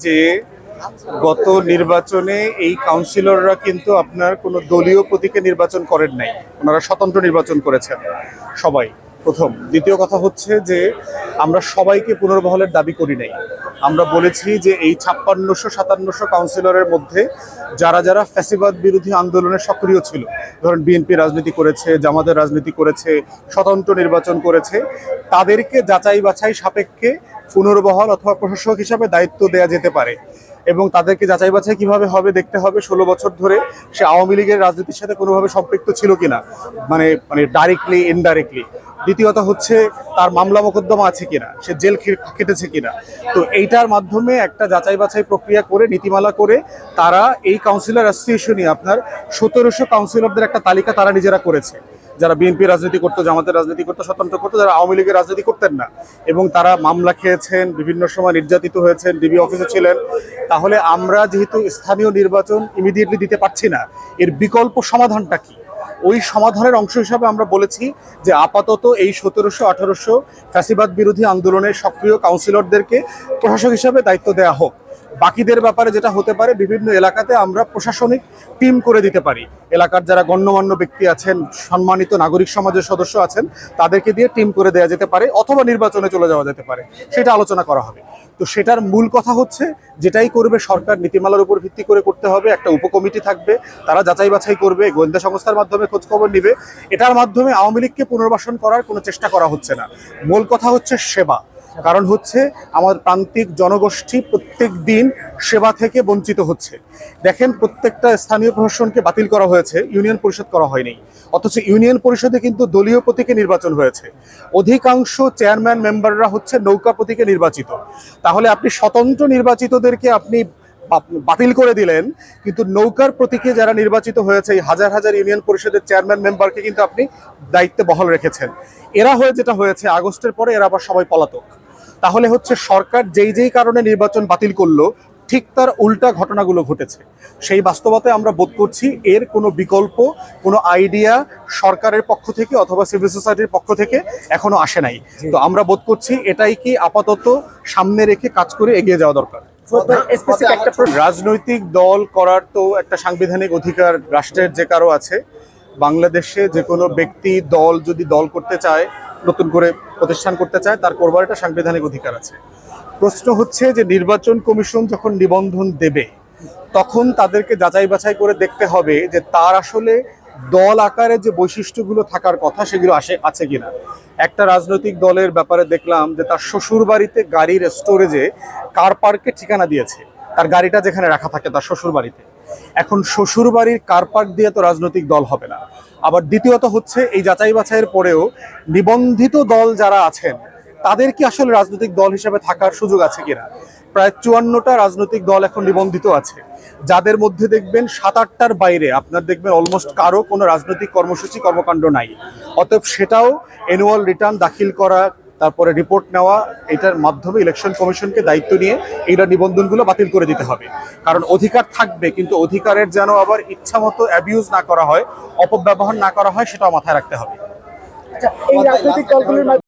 যে গত নির্বাচনে এই কাউন্সিলররা কিন্তু আপনার কোনো দলীয় প্রতীকে নির্বাচন করেন নাই। ওনারা স্বতন্ত্র নির্বাচন করেছেন সবাই। প্রথম। দ্বিতীয় কথা হচ্ছে যে আমরা সবাইকে পুনর্বহলের দাবি করি নাই। আমরা বলেছি যে এই ছাপ্পান্নশো সাতান্নশো কাউন্সিলরের মধ্যে যারা যারা ফ্যাসিবাদ বিরোধী আন্দোলনে সক্রিয় ছিল, ধরেন বিএনপি রাজনীতি করেছে, জামাতের রাজনীতি করেছে, স্বতন্ত্র নির্বাচন করেছে, তাদেরকে যাচাই বাছাই সাপেক্ষে পুনর্বহল অথবা প্রশাসক হিসাবে দায়িত্ব দেয়া যেতে পারে। এবং তাদেরকে যাচাই বাছাই কীভাবে হবে, দেখতে হবে। ষোলো বছর ধরে সে আওয়ামী লীগের রাজনীতির সাথে কোনোভাবে সম্পৃক্ত ছিল কিনা মানে মানে ডাইরেক্টলি ইনডাইরেক্টলি দ্বিতীয়ত হচ্ছে, তার মামলা মোকদ্দমা আছে কিনা, সে জেল খেটেছে কিনা। তো এইটার মাধ্যমে একটা যাচাই বাছাই প্রক্রিয়া করে, নীতিমালা করে, তারা এই কাউন্সিলর অ্যাসোসিয়েশনই আপনার সতেরোশো কাউন্সিলরদের একটা তালিকা তারা নিজেরা করেছে। যারা বিএনপি রাজনীতি করতো, জামাতের রাজনীতি করতো, স্বতন্ত্র করতো, যারা আওয়ামী লীগের রাজনীতি করতেন না এবং তারা মামলা খেয়েছেন, বিভিন্ন সময় নির্যাতিত হয়েছেন, ডিবি অফিসে ছিলেন, তাহলে আমরা যেহেতু স্থানীয় নির্বাচন ইমিডিয়েটলি দিতে পারছি না, এর বিকল্প সমাধানটা কি? ওই সমাধানের অংশ হিসাবে আমরা বলেছি যে আপাতত এই সতেরোশো, আঠারোশো ফ্যাসিবাদ বিরোধী আন্দোলনের সক্রিয় কাউন্সিলরদেরকে প্রশাসক হিসাবে দায়িত্ব দেওয়া হোক। বাকিদের ব্যাপারে যেটা হতে পারে, বিভিন্ন এলাকাতে আমরা প্রশাসনিক টিম করে দিতে পারি। এলাকার যারা গণ্যমান্য ব্যক্তি আছেন, সম্মানিত নাগরিক সমাজের সদস্য আছেন, তাদেরকে দিয়ে টিম করে দেওয়া যেতে পারে অথবা নির্বাচনে চলে যাওয়া যেতে পারে। সেটা আলোচনা করা হবে। তো সেটার মূল কথা হচ্ছে, যেটাই করবে সরকার, নীতিমালার উপর ভিত্তি করে করতে হবে, একটা উপকমিটি থাকবে, তারা যাচাই বাছাই করবে, গোয়েন্দা সংস্থার মাধ্যমে খোঁজখবর নিবে। এটার মাধ্যমে আওয়ামী লীগকে পুনর্বাসন করার কোনো চেষ্টা করা হচ্ছে না। মূল কথা হচ্ছে সেবা। কারণ হচ্ছে আমাদের প্রান্তিক জনগোষ্ঠী প্রত্যেক দিন সেবা থেকে বঞ্চিত হচ্ছে। দেখেন প্রত্যেকটা স্থানীয় প্রশাসনকে বাতিল করা হয়েছে, ইউনিয়ন পরিষদ করা হয়নি। অথচ ইউনিয়ন পরিষদে কিন্তু দলীয় প্রতীকে নির্বাচন হয়েছে। অধিকাংশ চেয়ারম্যান মেম্বাররা হচ্ছে নৌকা প্রতীকে নির্বাচিত। তাহলে আপনি স্বতন্ত্র নির্বাচিতদেরকে আপনি বাতিল করে দিলেন। কিন্তু নৌকার প্রতীকে যারা নির্বাচিত হয়েছে এই হাজার হাজার ইউনিয়ন পরিষদের চেয়ারম্যান মেম্বারকে কিন্তু আপনি দায়িত্বে বহাল রেখেছেন। এরা হয়ে যেটা হয়েছে আগস্টের পরে এরা আবার সবাই পলাতক। তাহলে হচ্ছে সরকার যেই যেই কারণে নির্বাচন বাতিল করল ঠিক তার উল্টা ঘটনাগুলো ঘটেছে। সেই বাস্তবতায় আমরা বোধ করছি এর কোনো বিকল্প কোনো আইডিয়া সরকারের পক্ষ থেকে অথবা সিভিল সোসাইটির পক্ষ থেকে এখনও আসে নাই। তো আমরা বোধ করছি এটাই কি আপাতত সামনে রেখে কাজ করে এগিয়ে যাওয়া দরকার। রাজনৈতিক দল করার তো একটা সাংবিধানিক অধিকার রাষ্ট্রের যে কারও আছে। বাংলাদেশে যে কোনো ব্যক্তি দল যদি দল করতে চায় নতুন করে প্রতিষ্ঠান করতে চায় তার করবার একটা সাংবিধানিক অধিকার আছে। প্রশ্ন হচ্ছে যে নির্বাচন কমিশন যখন নিবন্ধন দেবে তখন তাদেরকে যাচাই বাছাই করে দেখতে হবে যে তার আসলে দল আকারে যে বৈশিষ্ট্যগুলো থাকার কথা সেগুলো আসে, আছে কিনা? একটা রাজনৈতিক দলের ব্যাপারে দেখলাম যে তার শ্বশুর বাড়িতে গাড়ির স্টোরেজে কার পার্কে ঠিকানা দিয়েছে। তার গাড়িটা যেখানে রাখা থাকে তার শ্বশুর বাড়িতে এখন শ্বশুর বাড়ির কার পার্ক দিয়ে তো রাজনৈতিক দল হবে না। আবার দ্বিতীয়ত হচ্ছে এই যাচাই বাছাইয়ের পরেও নিবন্ধিত দল যারা আছেন তাদের কি আসলে রাজনৈতিক দল হিসেবে থাকার সুযোগ আছে কিনা? প্রায় চুয়ান্নটা রাজনৈতিক দল এখন নিবন্ধিত আছে। যাদের মধ্যে দেখবেন সাত আটটার বাইরে, আপনার দেখবেন অলমোস্ট কারও কোনো রাজনৈতিক কর্মসূচি, কর্মকাণ্ড নাই। অতএব সেটাও অ্যানুয়াল রিটার্ন দাখিল করা, তারপরে রিপোর্ট নেওয়া, এটার মাধ্যমে ইলেকশন কমিশনকে দায়িত্ব নিয়ে এইটা নিবন্ধনগুলো বাতিল করে দিতে হবে। কারণ অধিকার থাকবে, কিন্তু অধিকারের যেন আবার ইচ্ছা মতো অ্যাবিউজ না করা হয়, অপব্যবহার না করা হয়, সেটাও মাথায় রাখতে হবে। আচ্ছা এই রাজনৈতিক দলগুলির